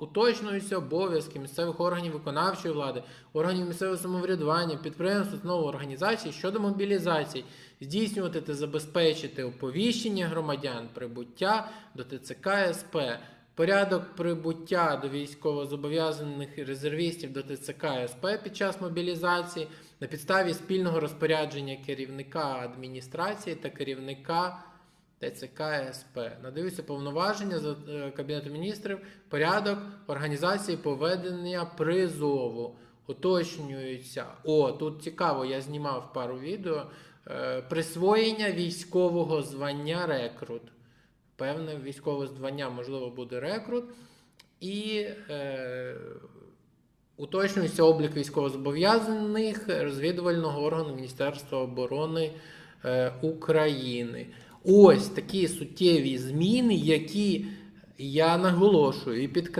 уточнюються обов'язки місцевих органів виконавчої влади, органів місцевого самоврядування, підприємств, установ, організацій щодо мобілізації, здійснювати та забезпечити оповіщення громадян прибуття до ТЦК СП. Порядок прибуття до військовозобов'язаних резервістів до ТЦК СП під час мобілізації на підставі спільного розпорядження керівника адміністрації та керівника ТЦК СП. Надаються повноваження за е, Кабінету міністрів, порядок організації поведення призову. Уточнюється. О, тут цікаво, я знімав пару відео. Е, Присвоєння військового звання рекрут. Певне військове звання, можливо, буде рекрут. І е, уточнюється облік військовозобов'язаних розвідувального органу Міністерства оборони е, України. Ось такі суттєві зміни, які я наголошую і підкреслюю.